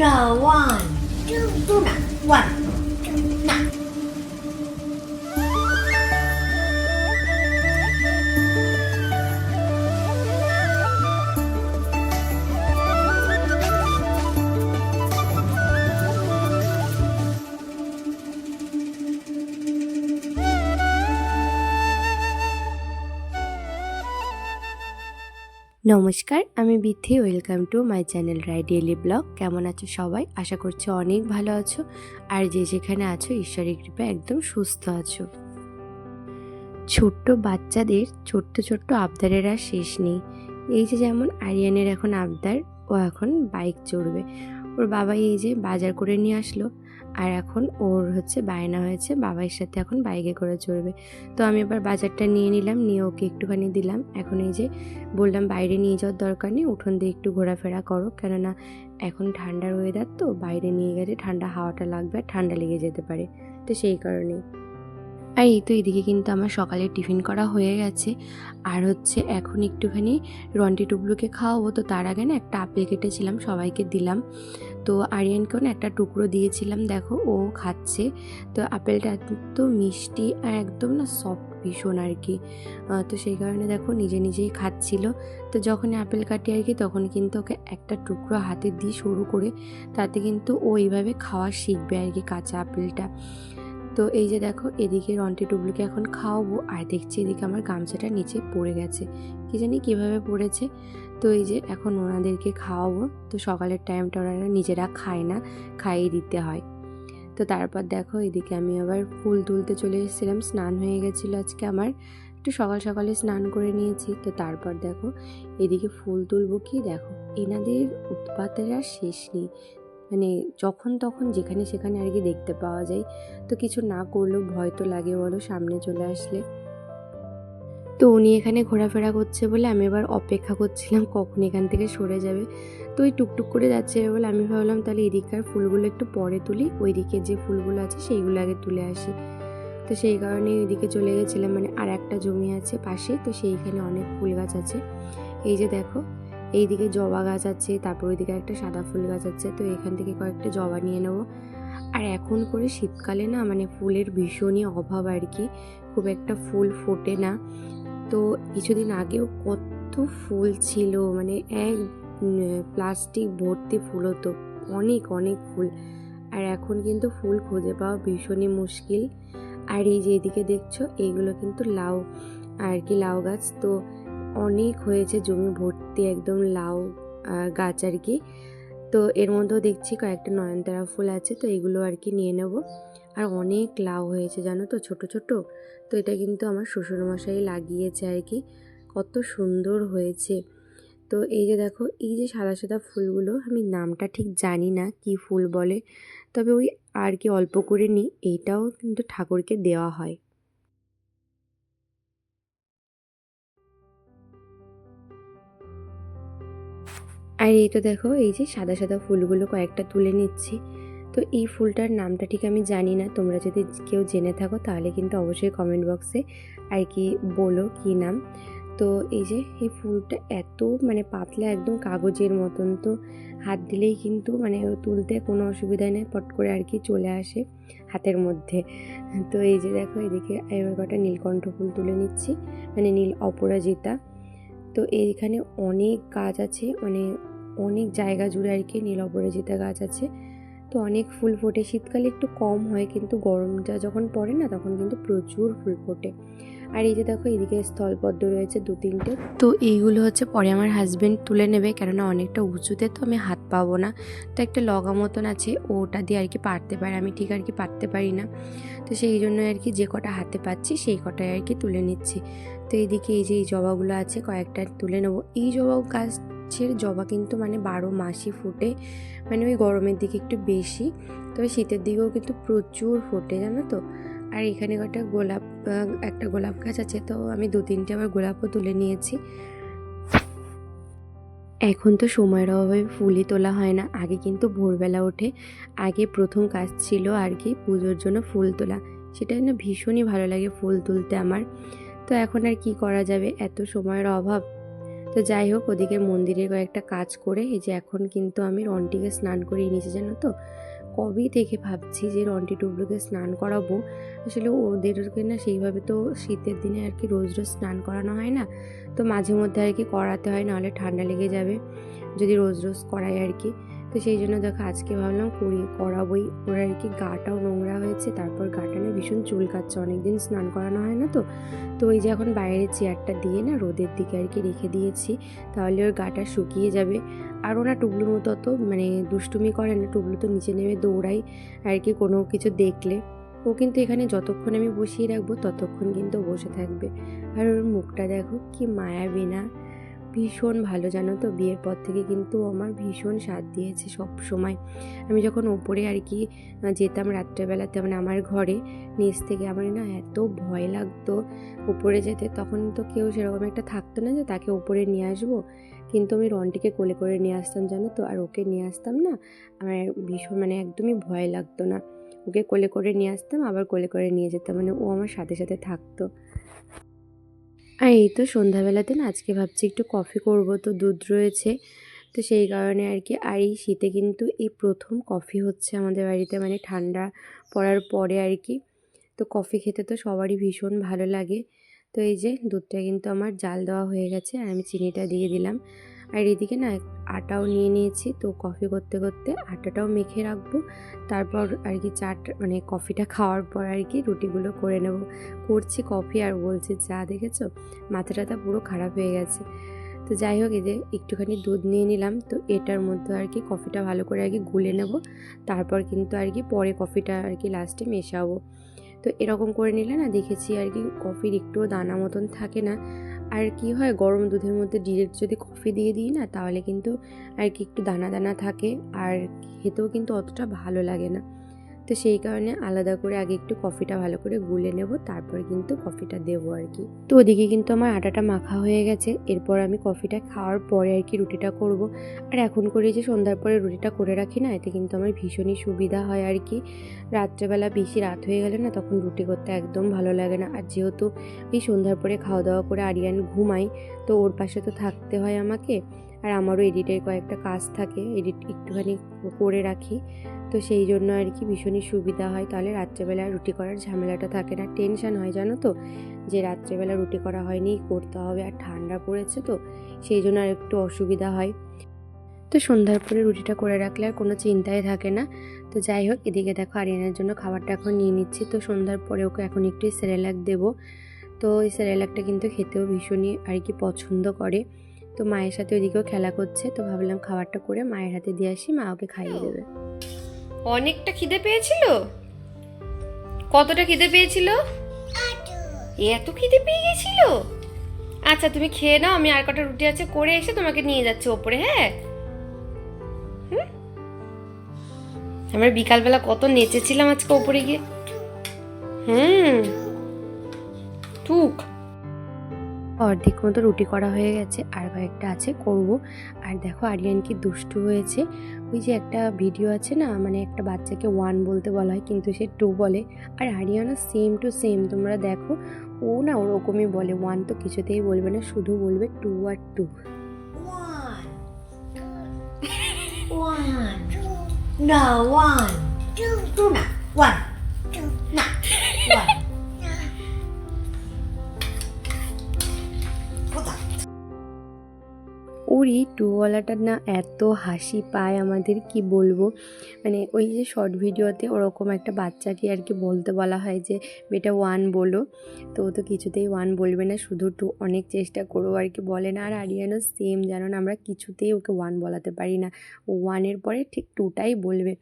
না one two না one না নমস্কার, আমি Bithi. Welcome to my channel Rai daily blog কেমন আছো সবাই? আশা করছি অনেক ভালো আছো। আর যে যেখানে আছো, ঈশ্বরের কৃপা একদম সুস্থ আছো। ছোট্ট বাচ্চাদের ছোট্ট ছোট্ট আবদারের আর শেষ নেই। এই যে যেমন আরিয়ানের এখন আবদার, ও এখন বাইক চড়বে। ওর বাবা এই যে বাজার করে নিয়ে আসলো। আর এখন ওর হচ্ছে বায়না হয়েছে বাবার সাথে এখন বাইকে করে চড়বে। তো আমি এবার বাজারটা নিয়ে নিলাম, নিয়ে ওকে একটুখানি দিলাম। এখন এই যে বললাম বাইরে নিয়ে যাওয়ার দরকার নেই, উঠোন দিয়ে একটু ঘোরাফেরা করো। কেননা এখন ঠান্ডার ওয়েদার তো, বাইরে নিয়ে গেলে ঠান্ডা হাওয়াটা লাগবে আর ঠান্ডা লেগে যেতে পারে। তো সেই কারণেই। আর এই তো এদিকে কিন্তু আমার সকালে টিফিন করা হয়ে গেছে। আর হচ্ছে এখন একটুখানি রন্টি টুকরোকে খাওয়াবো, তো তার আগে না একটা আপেল কেটেছিলাম, সবাইকে দিলাম। তো আরিয়ানকেও না একটা টুকরো দিয়েছিলাম, দেখো ও খাচ্ছে। তো আপেলটা এত মিষ্টি আর একদম না সফট ভীষণ আর কি। তো সেই কারণে দেখো নিজে নিজেই খাচ্ছিল। তো যখন আপেল কাটি আর কি, তখন কিন্তু ওকে একটা টুকরো হাতে দিয়ে শুরু করে, তাতে কিন্তু ও এইভাবে খাওয়া শিখবে আর কি কাঁচা আপেলটা। তো এই যে দেখো, এদিকে রন্টি টুবলুকে এখন খাওয়াবো, আর দেখছি এদিকে আমার গামছাটা নিচে পড়ে গেছে। কি জানি কীভাবে পড়েছে। তো এই যে এখন ওনাদেরকে খাওয়াবো। তো সকালের টাইমটা ওনারা নিজেরা খায় না, খাইয়ে দিতে হয়। তো তারপর দেখো, এদিকে আমি আবার ফুল তুলতে চলে এসেছিলাম, স্নান হয়ে গেছিল আজকে আমার। একটু সকাল সকালে স্নান করে নিয়েছি। তো তারপর দেখো, এদিকে ফুল তুলবো কি? দেখো, এনাদের উৎপাতের আর শেষ নেই। মানে যখন তখন যেখানে সেখানে আর কি দেখতে পাওয়া যায়। তো কিছু না করলেও ভয় তো লাগে বলো সামনে চলে আসলে। তো উনি এখানে ঘোরাফেরা করছে বলে আমি এবার অপেক্ষা করছিলাম কখন এখান থেকে সরে যাবে। তো ওই টুকটুক করে যাচ্ছে বলে আমি ভাবলাম তাহলে এদিককার ফুলগুলো একটু পরে তুলি ওই দিকে যে ফুলগুলো আছে সেইগুলো আগে তুলে আসি। তো সেই কারণে ওইদিকে চলে গেছিলাম মানে আর একটা জমি আছে পাশে, তো সেইখানে অনেক ফুল গাছ আছে। এই যে দেখো এইদিকে জবা গাছ আছে, তারপর ওইদিকে একটা সাদা ফুল গাছ আছে, তো এখান থেকে কয়েকটা জবা নিয়ে নেব। আর এখন করে শীতকালে না মানে ফুলের ভীষণই অভাব আর কি, খুব একটা ফুল ফোটে না। তো কিছুদিন আগেও কত ফুল ছিল মানে এক প্লাস্টিক ভর্তি ফুল হতো, অনেক অনেক ফুল। আর এখন কিন্তু ফুল খুঁজে পাওয়া ভীষণই মুশকিল। আর এই যে এদিকে দেখছ এইগুলো কিন্তু লাউ, আর কি লাউ গাছ, তো অনেক হয়েছে, জমি ভর্তি একদম লাউ গাছ আর কি। তো এর মধ্যেও দেখছি কয়েকটা নয়নতারা ফুল আছে, তো এগুলো আর কি নিয়ে নেব। আর অনেক লাউ হয়েছে, জানো তো, ছোট ছোট। তো এটা কিন্তু আমার শ্বশুরমশাই লাগিয়েছে আর কি। কত সুন্দর হয়েছে। তো এই যে দেখো, এই যে সাদা সাদা ফুলগুলো, আমি নামটা ঠিক জানি না কি ফুল বলে। তবে ওই আর কি অল্প করে নিই, এইটাও কিন্তু ঠাকুরকে দেওয়া হয়। আর এই তো দেখো, এই যে সাদা সাদা ফুলগুলো কয়েকটা তুলে নিচ্ছি। তো এই ফুলটার নামটা ঠিক আমি জানি না, তোমরা যদি কেউ জেনে থাকো তাহলে কিন্তু অবশ্যই কমেন্ট বক্সে আর কি বলো কি নাম। তো এই যে এই ফুলটা এত মানে পাতলা একদম কাগজের মতন, তো হাত দিলেই কিন্তু মানে তুলতে কোনো অসুবিধা নেই, পট করে আর কি চলে আসে হাতের মধ্যে। তো এই যে দেখো এদিকে এবার কটা নীলকণ্ঠ ফুল তুলে নিচ্ছি মানে নীল অপরাজিতা। তো এইখানে অনেক গাছ আছে মানে অনেক জায়গা জুড়ে আর কি নীল অপরাজিতা গাছ আছে। তো অনেক ফুল ফোটে, শীতকালে একটু কম হয় কিন্তু গরমটা যখন পড়ে না তখন কিন্তু প্রচুর ফুল ফোটে। আর এই যে দেখো এদিকে স্থলপদ্ম রয়েছে দু তিনটে। তো এইগুলো হচ্ছে পরে আমার হাজব্যান্ড তুলে নেবে কেননা অনেকটা উঁচুতে তো আমি হাত পাবো না। তো একটা লগা মতন আছে, ওটা দিয়ে আর কি পারতে পারে, আমি ঠিক আর কি পারতে পারি না। তো সেই জন্য আর কি যে কটা হাতে পাচ্ছি সেই কটাই আর কি তুলে নিচ্ছি। তো এইদিকে এই যে এই জবাগুলো আছে, কয়েকটা তুলে নেব। এই জবা গাছের জবা কিন্তু মানে বারো মাসই ফুটে মানে ওই গরমের দিকে একটু বেশি। তবে শীতের দিকেও কিন্তু প্রচুর ফোটে, জানো তো? আর এখানে কটা গোলাপ একটা গোলাপ গাছ আছে, তো আমি দু তিনটে আবার গোলাপও তুলে নিয়েছি। এখন তো সময়ের অভাবে ফুলই তোলা হয় না, আগে কিন্তু ভোরবেলা ওঠে। আগে প্রথম কাজ ছিল আর কি পুজোর জন্য ফুল তোলা। সেটা না ভীষণই ভালো লাগে ফুল তুলতে আমার। তো এখন আর কি করা যাবে? এত সময়ের অভাব। তো যাই হোক, ওদিকে মন্দিরের কয়েকটা কাজ করে, এই যে এখন কিন্তু আমি রন্টিকে স্নান করিয়ে নিয়েছি, জানো তো? কবে থেকে ভাবছি যে রন্টি টুবলুকে স্নান করাবো? আসলে ওদেরকে না সেইভাবে তো শীতের দিনে আর কি রোজ রোজ স্নান করানো হয় না। তো মাঝে মধ্যে আর কি করাতে হয়, নাহলে ঠান্ডা লেগে যাবে। যদি রোজ রোজ করাই আর কি। তো সেই জন্য দেখো আজকে ভাবলাম করি, করাবোই। ওরা আর কি গাটাও নোংরা হয়েছে, তারপর গাটা না ভীষণ চুল কাচ্ছে অনেকদিন স্নান করানো হয় না তো। তো ওই যে এখন বাইরে চেয়ারটা দিয়ে না রোদের দিকে আর কি রেখে দিয়েছি। তাহলে ওর গাটা শুকিয়ে যাবে। আর ওরা টুবলুর মতো অত মানে দুষ্টুমি করে না। টুবলু তো নিচে নেমে দৌড়াই আর কি কোনো কিছু দেখলে। ও কিন্তু এখানে যতক্ষণ আমি বসিয়ে রাখব, ততক্ষণ কিন্তু বসে থাকবে। আর ওর মুখটা দেখো কি মায়াবী না। ভীষণ ভালো, জানো তো? বিয়ের পর থেকে কিন্তু আমার ভীষণ সাথ দিয়েছে সব সময়। আমি যখন ওপরে আর কি যেতাম রাত্রেবেলাতে মানে আমার ঘরে, নিচ থেকে আমার না এত ভয় লাগতো। উপরে যেতে তখন তো কেউ সেরকম একটা থাকতো না যে তাকে উপরে নিয়ে আসব। কিন্তু আমি রনটিকে কোলে করে নিয়ে আসতাম, জানো তো? আর ওকে নিয়ে আসতাম না, আমার ভীষণ মানে একদমই ভয় লাগতো না। ওকে কোলে করে নিয়ে আসতাম, আবার কোলে করে নিয়ে যেতাম মানে ও আমার সাথে সাথে থাকতো। আর এই তো সন্ধ্যাবেলাতে না আজকে ভাবছি একটু কফি করব, তো দুধ রয়েছে। তো সেই কারণে আর কি, আর এই শীতে কিন্তু এই প্রথম কফি হচ্ছে আমাদের বাড়িতে মানে ঠান্ডা পড়ার পরে আর কি। তো কফি খেতে তো সবারই ভীষণ ভালো লাগে। তো এই যে দুধটা কিন্তু আমার জাল দেওয়া হয়ে গেছে, আর আমি চিনিটা দিয়ে দিলাম। আর এদিকে না আটাও নিয়ে নিয়েছি। তো কফি করতে করতে আটাটাও মেখে রাখব। তারপর আর কি চাট মানে কফিটা খাওয়ার পর আর কি রুটিগুলো করে নেব। করছি কফি আর বলছি চা দেখেছ? মাথা টাথা পুরো খারাপ হয়ে গেছে। তো যাই হোক যে একটুখানি দুধ নিয়ে নিলাম। তো এটার মধ্যে আর কি কফিটা ভালো করে আর কি গুলে নেব। তারপর কিন্তু আর কি পরে কফিটা আর কি লাস্টে মেশাবো। তো এরকম করে নিলে না দেখেছি আর কি কফির একটুও দানা মতন থাকে না। আর কি হয়, গরম দুধের মধ্যে ডিরেক্ট যদি কফি দিয়ে দিই না, তাহলে কিন্তু আর কি একটু দানা দানা থাকে, আর খেতেও কিন্তু অতটা ভালো লাগে না। তো সেই কারণে আলাদা করে আগে একটু কফিটা ভালো করে গুলে নেব, তারপর কিন্তু কফিটা দেবো আর কি। তো ওদিকে কিন্তু আমার আটাটা মাখা হয়ে গেছে, এরপর আমি কফিটা খাওয়ার পরে আর কি রুটিটা করব। আর এখন করে যে সন্ধ্যার পরে রুটিটা করে রাখি না, এতে কিন্তু আমার ভীষণই সুবিধা হয় আর কি। রাত্রেবেলা বেশি রাত হয়ে গেলে না তখন রুটি করতে একদম ভালো লাগে না। আর যেহেতু এই সন্ধ্যার পরে খাওয়া দাওয়া করে আরিয়ান ঘুমাই তো ওর পাশে তো থাকতে হয় আমাকে। আর আমারও এডিটের কয়েকটা কাজ থাকে, এডিট একটুখানি করে রাখি। তো সেই জন্য আর কি ভীষণই সুবিধা হয়। তাহলে রাত্রেবেলা রুটি করার ঝামেলাটা থাকে না, টেনশন হয়, জানো তো? যে রাত্রেবেলা রুটি করা হয়নি, করতে হবে আর ঠান্ডা পড়েছে তো, সেই জন্য আর একটু অসুবিধা হয়। তো সন্ধ্যার পরে রুটিটা করে রাখলে আর কোনো চিন্তাই থাকে না। তো যাই হোক, এদিকে দেখো আরিয়ানের জন্য খাবারটা এখন নিয়ে নিচ্ছি। তো সন্ধ্যার পরে ওকে এখন একটু সেরেলাক দেবো। তো এই সেরেলাকটা কিন্তু খেতেও ভীষণই আর কি পছন্দ করে। তো মায়ের সাথে ওইদিকেও খেলা করছে, তো ভাবলাম খাবারটা করে মায়ের হাতে দিয়ে আসি, মা ওকে খাইয়ে দেবে। অনেকটা খিদে পেয়েছিল? কতটা খিদে পেয়েছিল? এত খিদে পেয়ে গেছিল? আচ্ছা তুমি খেয়ে নাও আমি আর কটা রুটি আছে করে এসে তোমাকে নিয়ে যাচ্ছি ওপরে হ্যাঁ? হুম? আমরা বিকালবেলা কত নেচেছিলাম আজকে ওপরে গিয়ে। হুম। অর্ধেক মতো রুটি করা হয়ে গেছে, আর কয়েকটা আছে করব আর দেখো আরিয়ান কি দুষ্টু হয়েছে ওই যে একটা ভিডিও আছে না মানে একটা বাচ্চাকে ওয়ান বলতে বলা হয়, কিন্তু সে টু বলে আর আরিয়ানা সেম টু সেম তোমরা দেখো ও না ওরকমই বলে ওয়ান তো কিছুতেই বলবে না, শুধু বলবে টু আর টু one. Two. Two না. One. টুওয়ালাটা না এত হাসি পায় আমাদের, কি বলব? মানে ওই যে শর্ট ভিডিওতে ওরকম একটা বাচ্চাকে আর কি বলতে বলা হয় যে বেটা ওয়ান বলো। তো ও তো কিছুতেই ওয়ান বলবে না, শুধু টু অনেক চেষ্টা করো আর কি বলে না। আর আরিয়ানো সেম জানো আমরা কিছুতেই ওকে ওয়ান বলাতে পারি না। ওয়ানের পরে ঠিক টুটাই বলবে।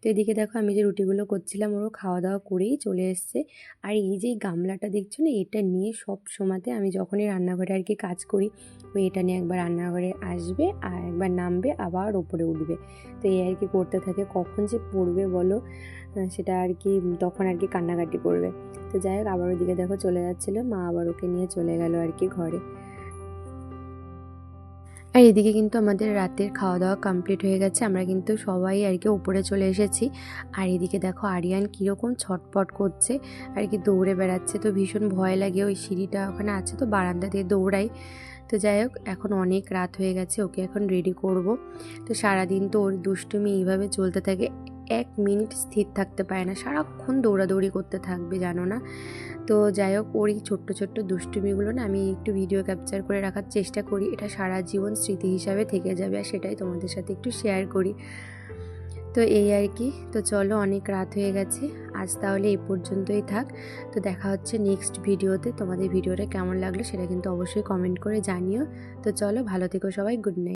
তো এদিকে দেখো আমি যে রুটিগুলো করছিলাম ওরও খাওয়া দাওয়া করেই চলে এসছে। আর এই যে গামলাটা দেখছ না, এটা নিয়ে সব সময়তে আমি যখনই রান্নাঘরে আর কি কাজ করি, ওই এটা নিয়ে একবার রান্নাঘরে আসবে আর একবার নামবে, আবার ওপরে উঠবে। তো এই আর কি করতে থাকে, কখন যে পড়বে বলো? সেটা আর কি তখন আর কি কান্নাকাটি করবে। তো যাই হোক, আবার ওদিকে দেখো চলে যাচ্ছিল, মা আবার ওকে নিয়ে চলে গেল আর কি ঘরে। আর এদিকে কিন্তু আমাদের রাতের খাওয়া দাওয়া কমপ্লিট হয়ে গেছে। আমরা কিন্তু সবাই আর কি ওপরে চলে এসেছি। আর এদিকে দেখো আরিয়ান কীরকম ছটপট করছে। আর কি দৌড়ে বেড়াচ্ছে। তো ভীষণ ভয় লাগে। ওই সিঁড়িটা ওখানে আছে তো বারান্দা দিয়ে দৌড়াই। তো যাই হোক, এখন অনেক রাত হয়ে গেছে। ওকে এখন রেডি করব। তো সারাদিন তো ওর দুষ্টুমি এইভাবে চলতে থাকে। এক মিনিট স্থির থাকতে পারে না। সারাক্ষণ দৌড়াদৌড়ি করতে থাকবে, জানো না? তো যাই হোক, ওর এই ছোট্ট ছোট্ট দুষ্টুমিগুলো না আমি একটু ভিডিও ক্যাপচার করে রাখার চেষ্টা করি। এটা সারা জীবন স্মৃতি হিসাবে থেকে যাবে আর সেটাই তোমাদের সাথে একটু শেয়ার করি। তো এই আর কি। তো চলো, অনেক রাত হয়ে গেছে। আজ তাহলে এই পর্যন্তই থাক। তো দেখা হচ্ছে নেক্সট ভিডিওতে তোমাদের ভিডিওটা কেমন লাগল সেটা কিন্তু অবশ্যই কমেন্ট করে জানিও। তো চলো, ভালো থেকো সবাই। Good night